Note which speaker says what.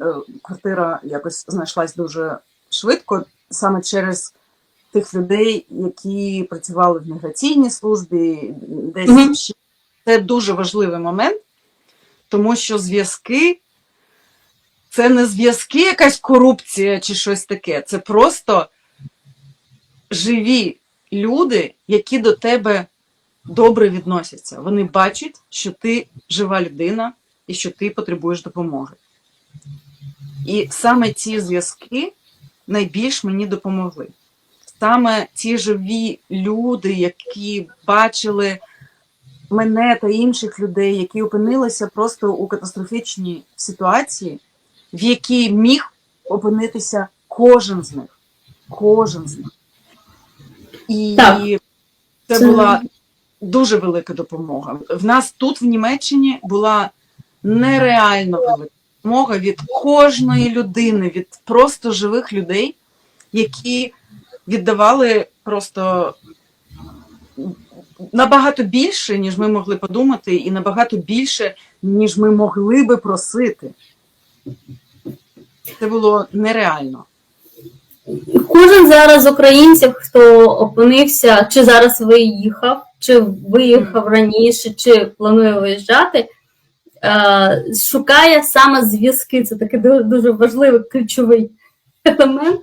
Speaker 1: е, квартира якось знайшлась дуже швидко, саме через тих людей, які працювали в міграційній службі, десь
Speaker 2: Мгм.
Speaker 1: ще. Це дуже важливий момент, тому що зв'язки це не зв'язки, якась корупція чи щось таке. Це просто живі люди, які до тебе добре відносяться. Вони бачать, що ти жива людина і що ти потребуєш допомоги. І саме ці зв'язки найбільш мені допомогли. Саме ті живі люди, які бачили мене та інших людей, які опинилися просто у катастрофічній ситуації, в якій міг опинитися кожен з них. Кожен з них. І
Speaker 2: Так.
Speaker 1: це
Speaker 2: Це-
Speaker 1: була дуже велика допомога. В нас тут, в Німеччині, була нереально велика допомога від кожної людини, від просто живих людей, які віддавали просто набагато більше, ніж ми могли подумати, і набагато більше, ніж ми могли би просити. Це було нереально.
Speaker 2: Кожен зараз з українців, хто опинився, чи зараз виїхав, чи виїхав раніше, чи планує виїжджати, шукає саме зв'язки. Це такий ду- дуже важливий ключовий елемент.